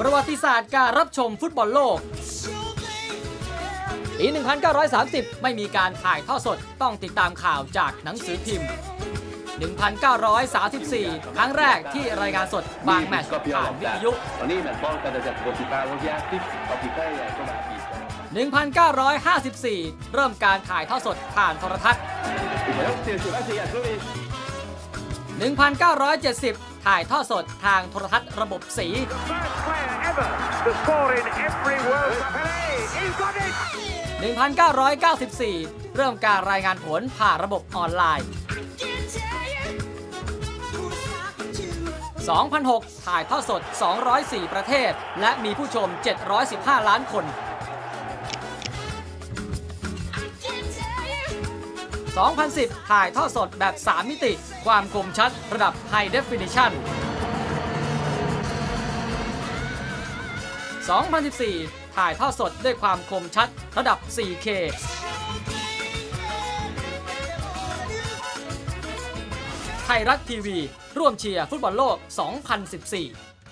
ประวัติศาสตร์การรับชมฟุตบอลโลกปี 1930 ไม่มีการถ่ายทอดสดต้องติดตามข่าวจากหนังสือพิมพ์ 1934 ครั้งแรกที่รายงานสดบางแมตช์ผ่านวิทยุ 1954 เริ่มการถ่ายทอดสดผ่านโทรทัศน์ 1970 ถ่ายท่อสดทางโทรทัศน์ระบบสี 1994 เริ่มการรายงานผลผ่านระบบออนไลน์ 2006 ถ่ายท่อสด 204 ประเทศ และมีผู้ชม 715 ล้านคน 2010 ถ่ายทอดสดแบบ 3 มิติ ความคมชัดระดับ High Definition 2014 ถ่ายทอดสดด้วยความคมชัดระดับ 4K ไทยรัฐทีวี ร่วมเชียร์ฟุตบอลโลก 2014